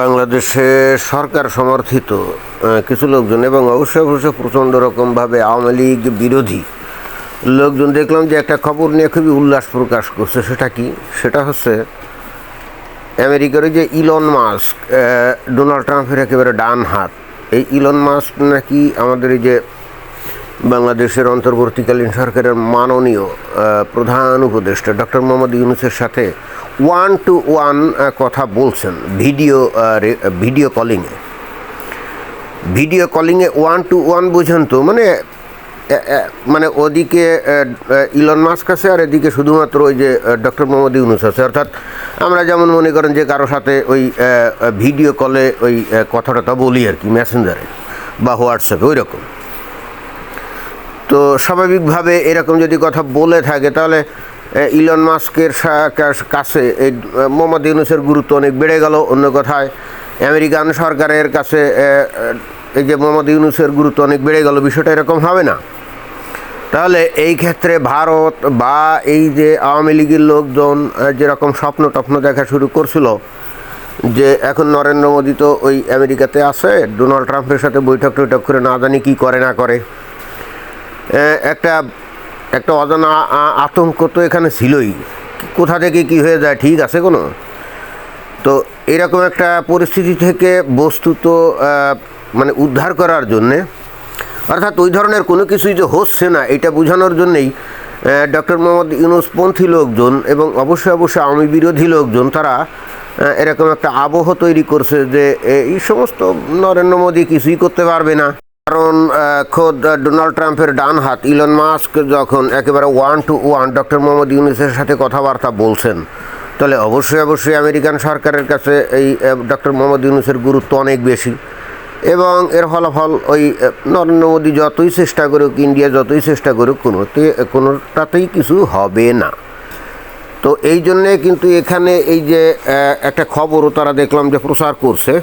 বাংলাদেশে সরকার সমর্থিত কিছু লোকজন এবং অবশ্যই অবশ্যই প্রচণ্ড রকমভাবে আওয়ামী লীগ বিরোধী লোকজন। দেখলাম যে একটা খবর নিয়ে খুবই উল্লাস প্রকাশ করছে। সেটা কি? সেটা হচ্ছে আমেরিকার যে ইলন মাস্ক ডোনাল্ড ট্রাম্পের একেবারে ডান হাত। এই ইলন মাস্ক নাকি আমাদের এই যে বাংলাদেশের অন্তর্বর্তীকালীন সরকারের মাননীয় প্রধান উপদেষ্টা ডক্টর মোহাম্মদ ইউনুসের সাথে ওয়ান টু ওয়ান কথা বলছেন ভিডিও ভিডিও কলিংয়ে। ভিডিও কলিংয়ে ওয়ান টু ওয়ান বুঝেন তো মানে মানে ওদিকে ইলন মাস্ক আছে আর এদিকে শুধুমাত্র ওই যে ডক্টর মোহাম্মদ ইউনুস আছে। অর্থাৎ আমরা যেমন মনে করেন যে কারও সাথে ওই ভিডিও কলে ওই কথাটা বলি আর কি, মেসেঞ্জারে বা হোয়াটসঅ্যাপে, ওই রকম। তো স্বাভাবিকভাবে এরকম যদি কথা বলে থাকে, তাহলে ইলন মাস্কের কাছে এই মোহাম্মদ ইউনুসের গুরুত্ব অনেক বেড়ে গেল। অন্য কথায়, আমেরিকান সরকারের কাছে এই যে মোহাম্মদ ইউনুসের গুরুত্ব অনেক বেড়ে গেল, বিষয়টা এরকম হবে না। তাহলে এই ক্ষেত্রে ভারত বা এই যে আওয়ামী লীগের লোকজন যেরকম স্বপ্ন টপ্ন দেখা শুরু করছিল, যে এখন নরেন্দ্র মোদী তো ওই আমেরিকাতে আছে, ডোনাল্ড ট্রাম্পের সাথে বৈঠক টৈঠক করে না জানি কী করে, না করে। একটা একটা অজানা আতঙ্ক তো এখানে ছিলই। কোথা থেকে কি হয়ে যায় ঠিক আছে কোনো? তো এরকম একটা পরিস্থিতি থেকে বস্তুত মানে উদ্ধার করার জন্যে, অর্থাৎ ওই ধরনের কোনো কিছুই যে হচ্ছে না, এটা বোঝানোর জন্যেই ডক্টর মোহাম্মদ ইউনুসপন্থী লোকজন এবং অবশ্যই অবশ্যই আওয়ামী বিরোধী লোকজন, তারা এরকম একটা আবহ তৈরি করছে যে, এই সমস্ত নরেন্দ্র মোদী কিছুই করতে পারবে না। কারণ খোদ ডোনাল্ড ট্রাম্পের ডান হাত, ইলন মাস্ক যখন একেবারে one two one doctor Mohammad ইউনুসের সাথে কথাবার্তা বলছেন, তাহলে অবশ্যই অবশ্যই আমেরিকান সরকারের কাছে এই ডক্টর মোহাম্মদ ইউনুসের গুরুত্ব অনেক বেশি। এবং এর ফলাফল ওই নরেন্দ্র মোদী যতই চেষ্টা করুক, ইন্ডিয়া যতই চেষ্টা করুক, কোনোতে, কোনোটাতেই কিছু হবে না। তো এই জন্যে কিন্তু এখানে এই যে একটা খবরও তারা দেখলাম যে প্রচার করছে।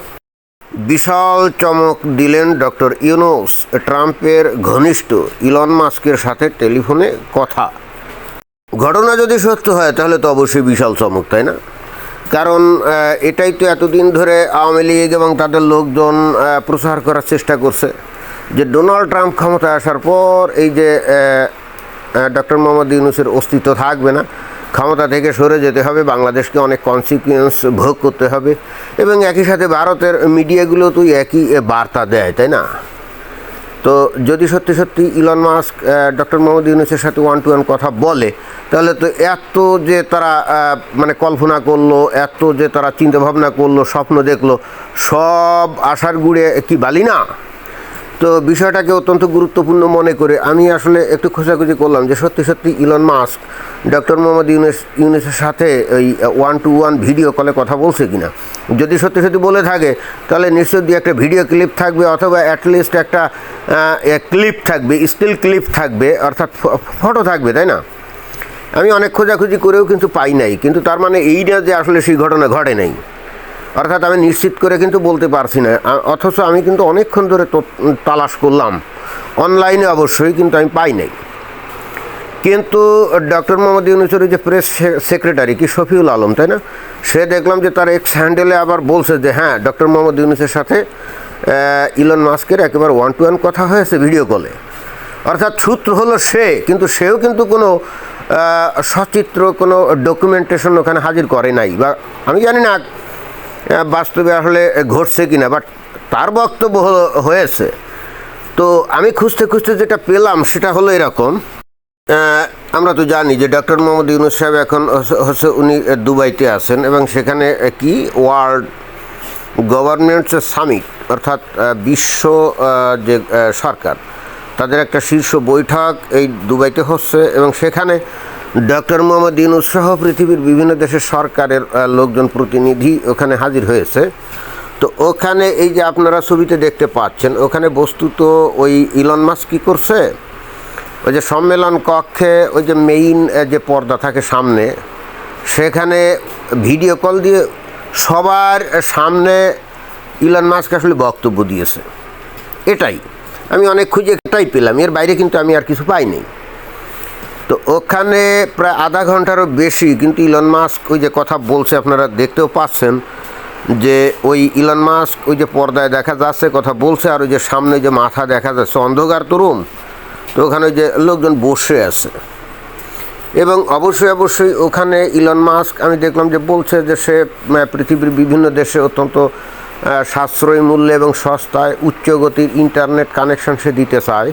বিশাল চমক দিলেন ডক্টর ইউনুস ট্রাম্পের ঘনিষ্ঠ ইলন মাস্কের সাথে টেলিফোনে কথা। ঘটনা যদি সত্য হয়, তাহলে তো অবশ্যই বিশাল চমক, তাই না? কারণ এটাই তো এতদিন ধরে আওয়ামী লীগ এবং তাদের লোকজন প্রচার করার চেষ্টা করছে যে ডোনাল্ড ট্রাম্প ক্ষমতায় আসার পর এই যে ডক্টর মোহাম্মদ ইউনুসের অস্তিত্ব থাকবে না ক্ষমতা থেকে সরে যেতে হবে, বাংলাদেশকে অনেক কনসিকুয়েন্স ভোগ করতে হবে এবং একই সাথে ভারতের মিডিয়াগুলো তো একই বার্তা দেয়, তাই না? তো যদি সত্যি সত্যি ইলন মাস্ক ডক্টর মোহাম্মদ ইউনুসের সাথে ওয়ান টু ওয়ান কথা বলে, তাহলে তো এত যে তারা মানে কল্পনা করল, এত যে তারা চিন্তা ভাবনা করল, স্বপ্ন দেখল, সব আশার গুড়ে কি বালি না? তো বিষয়টাকে অত্যন্ত গুরুত্বপূর্ণ মনে করে আমি আসলে একটু খোঁজাখুঁজি করলাম যে সত্যি সত্যি Elon Musk doctor Mohammad Yunus, ইউনেসের সাথে ওই ওয়ান টু ওয়ান ভিডিও কলে কথা বলছে কিনা। যদি সত্যি সত্যি বলে থাকে, তাহলে নিশ্চয় দু একটা ভিডিও ক্লিপ থাকবে অথবা অ্যাটলিস্ট একটা ক্লিপ থাকবে স্টিল ক্লিপ থাকবে, অর্থাৎ ফটো থাকবে, তাই না? আমি অনেক খোঁজাখুঁজি করেও কিন্তু পাই নাই, কিন্তু তার মানে এই না যে আসলে সেই ঘটনা ঘটে নাই। অর্থাৎ আমি নিশ্চিত করে কিন্তু বলতে পারছি না। অথচ আমি কিন্তু অনেকক্ষণ ধরে তালাশ করলাম। অনলাইনে অবশ্যই কিন্তু আমি পাই নাই। কিন্তু ডক্টর মোহাম্মদ ইউনুসের যে প্রেস সেক্রেটারি কি শফিউল আলম, তাই না? সে দেখলাম যে তার এক্স হ্যান্ডেলে আবার বলছে যে হ্যাঁ ডক্টর মোহাম্মদ ইউনুসের সাথে ইলন মাস্কের একেবারে ওয়ান টু ওয়ান কথা হয়েছে ভিডিও কলে অর্থাৎ সূত্র হলো সে, কিন্তু সেও কিন্তু কোনো সচিত্র, কোনো ডকুমেন্টেশন ওখানে হাজির করে নাই। বা, আমি জানি না বাস্তবে আসলে ঘটছে কিনা বাট তার বক্তব্য হয়েছে। তো আমি খুঁজতে খুঁজতে যেটা পেলাম, সেটা হলো এরকম। আমরা তো জানি যে ডক্টর মোহাম্মদ ইউনুস সাহেব এখন হচ্ছে- উনি দুবাইতে আছেন এবং সেখানে কি ওয়ার্ল্ড গভর্নমেন্টস সামিট অর্থাৎ বিশ্ব যে সরকার, তাদের একটা শীর্ষ বৈঠক এই দুবাইতে হচ্ছে এবং সেখানে ডক্টর মোহাম্মদ ইউনুস সহ পৃথিবীর বিভিন্ন দেশের সরকারের লোকজন প্রতিনিধি ওখানে হাজির হয়েছে। তো ওখানে এই যে আপনারা ছবিতে দেখতে পাচ্ছেন, ওখানে বস্তুত ওই ইলন মাস কী করছে? ওই যে সম্মেলন কক্ষে ওই যে মেইন যে পর্দা থাকে সামনে, সেখানে ভিডিও কল দিয়ে সবার সামনে ইলন মাস্ক আসলে বক্তব্য দিয়েছে। এটাই। আমি অনেক খুঁজে এটাই পেলাম। এর বাইরে কিন্তু আমি আর কিছু পাইনি। তো ওখানে প্রায় আধা ঘন্টারও বেশি, কিন্তু ইলন মাস্ক ওই যে কথা বলছে আপনারা দেখতেও পাচ্ছেন, যে ওই ইলন মাস্ক ওই যে পর্দায় দেখা যাচ্ছে, কথা বলছে, আর ওই যে সামনে যে মাথা দেখা যাচ্ছে, অন্ধকার তো রুম তো ওখানে ওই যে লোকজন বসে আছে। এবং অবশ্যই অবশ্যই ওখানে ইলন মাস্ক আমি দেখলাম যে বলছে যে সে পৃথিবীর বিভিন্ন দেশে অত্যন্ত সাশ্রয়ী মূল্যে এবং সস্তায় উচ্চগতির ইন্টারনেট কানেকশন সে দিতে চায়।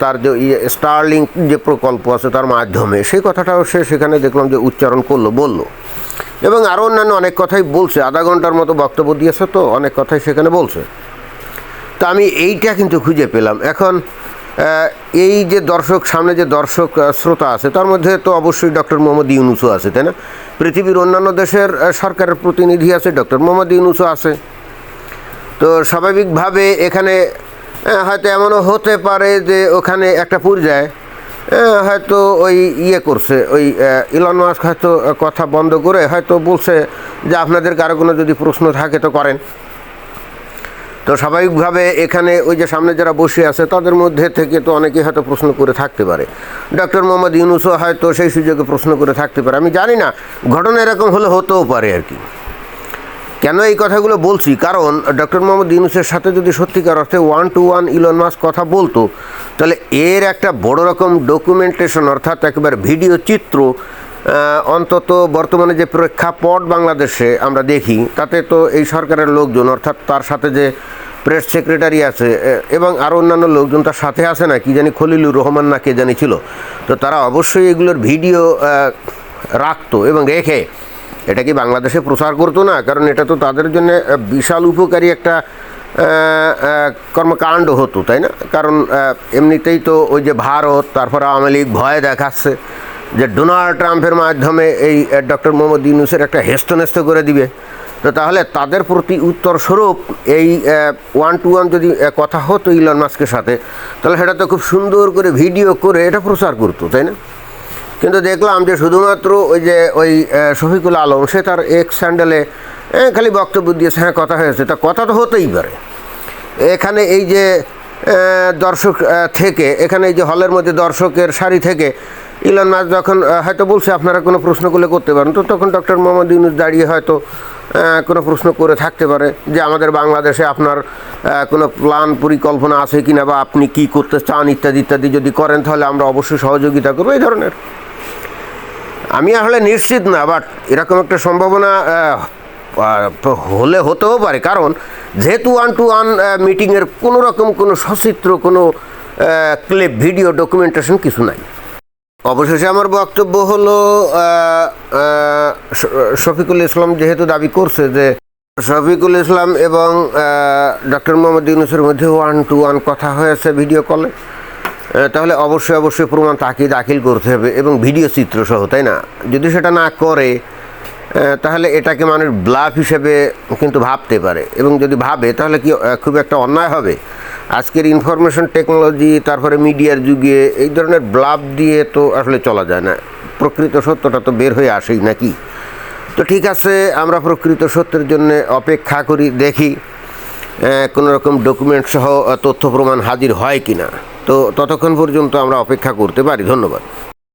তার যে স্টারলিং যে প্রকল্প আছে তার মাধ্যমে, সেই কথাটাও সে সেখানে দেখলাম যে উচ্চারণ করল, বলল। এবং আরও অন্যান্য অনেক কথাই বলছে, আধা ঘণ্টার মতো বক্তব্য দিয়েছে তো, অনেক কথাই সেখানে বলছে। তো আমি এইটা কিন্তু খুঁজে পেলাম। এখন এই যে দর্শক, সামনে যে দর্শক শ্রোতা আছে, তার মধ্যে তো অবশ্যই ডক্টর মোহাম্মদ ইউনুসও আছে, তাই না? পৃথিবীর অন্যান্য দেশের সরকারের প্রতিনিধি আছে, ডক্টর মোহাম্মদ ইউনুসও আছে। তো স্বাভাবিকভাবে এখানে হয়তো এমনও হতে পারে যে ওখানে একটা পর্যায়ে হয়তো ওই ইয়ে করছে, ওই ইলন মাস্ক হয়তো কথা বন্ধ করে হয়তো বলছে যে আপনাদের কারও কোনো যদি প্রশ্ন থাকে তো করেন। তো স্বাভাবিকভাবে এখানে ওই যে সামনে যারা বসে আছে তাদের মধ্যে থেকে তো অনেকেই হয়তো প্রশ্ন করে থাকতে পারে। ডক্টর মোহাম্মদ ইউনুসও হয়তো সেই সুযোগে প্রশ্ন করে থাকতে পারে। আমি জানি না, ঘটনা এরকম হলে হতেও পারে আর কি। কেন এই কথাগুলো বলছি? কারণ ডক্টর মোহাম্মদ ইউনুসের সাথে যদি সত্যিকার অর্থে one two one Elon Musk কথা বলতো, তাহলে এর একটা বড় রকম ডকুমেন্টেশন অর্থাৎ একেবারে ভিডিও চিত্র অন্তত বর্তমানে যে প্রেক্ষাপট বাংলাদেশে আমরা দেখি, তাতে তো এই সরকারের লোকজন অর্থাৎ তার সাথে যে প্রেস সেক্রেটারি আছে এবং আরও অন্যান্য লোকজন তার সাথে আছে না, কি জানি খলিলুর রহমান না কে জানি ছিল। তো তারা অবশ্যই এগুলোর ভিডিও রাখতো এবং রেখে এটা কি বাংলাদেশে প্রচার করতো না? কারণ এটা তো তাদের জন্য বিশাল উপকারী একটা কর্মকাণ্ড হতো, তাই না? কারণ এমনিতেই তো ওই যে ভারত, তারপর আওয়ামী লীগ ভয় দেখাচ্ছে যে ডোনাল্ড ট্রাম্পের মাধ্যমে এই ডক্টর মোহাম্মদ ইউনুসের একটা হেস্তনেস্ত করে দিবে। তো তাহলে তাদের প্রতি উত্তর স্বরূপ এই ওয়ান টু ওয়ান যদি কথা হতো ইলন মাস্কের সাথে, তাহলে সেটা তো খুব সুন্দর করে ভিডিও করে এটা প্রচার করতো, তাই না? কিন্তু দেখলাম যে শুধুমাত্র ওই যে ওই শফিকুল আলম, সে তার এক স্যান্ডেলে খালি বক্তব্য দিয়েছে হ্যাঁ কথা হয়েছে। তা কথা তো হতেই পারে। এখানে এই যে দর্শক থেকে, এখানে এই যে হলের মধ্যে দর্শকের সারি থেকে, ইলন মাস যখন হয়তো বলছে, আপনারা কোনো প্রশ্ন করলে করতে পারেন। তো তখন ডক্টর মোহাম্মদ ইউনুস দাঁড়িয়ে হয়তো কোনো প্রশ্ন করে থাকতে পারে যে, আমাদের বাংলাদেশে আপনার কোনো প্ল্যান, পরিকল্পনা আছে কিনা বা আপনি কি করতে চান? ইত্যাদি ইত্যাদি যদি করেন, তাহলে আমরা অবশ্যই সহযোগিতা করব, এই ধরনের। আমি আসলে নিশ্চিত না বাট এরকম একটা সম্ভাবনা হলে হতেও পারে। কারণ যেহেতু ওয়ান টু ওয়ান মিটিংয়ের কোনো রকম কোনো সচিত্র, কোনো ক্লিপ ভিডিও ডকুমেন্টেশন কিছু নাই। অবশেষে আমার বক্তব্য হলো শফিকুল ইসলাম যেহেতু দাবি করছে যে শফিকুল ইসলাম এবং ডক্টর মোহাম্মদ ইউনুসের মধ্যে ওয়ান টু ওয়ান কথা হয়েছে ভিডিও কলে তাহলে অবশ্যই অবশ্যই প্রমাণ তাকে দাখিল করতে হবে এবং ভিডিও চিত্র সহ, তাই না? যদি সেটা না করে তাহলে এটাকে মানুষ ব্লাফ হিসেবে কিন্তু ভাবতে পারে। এবং যদি ভাবে, তাহলে কি খুব একটা অন্যায় হবে? আজকের ইনফরমেশন টেকনোলজি তারপরে মিডিয়ার যুগে, এই ধরনের ব্লাফ দিয়ে তো আসলে চলা যায় না। প্রকৃত সত্যটা তো বের হয়ে আসেই নাকি? তো ঠিক আছে, আমরা প্রকৃত সত্যের জন্য অপেক্ষা করি, দেখি কোনো রকম ডকুমেন্ট সহ তথ্য প্রমাণ হাজির হয় কি না তো ততক্ষণ পর্যন্ত আমরা অপেক্ষা করতে পারি। ধন্যবাদ।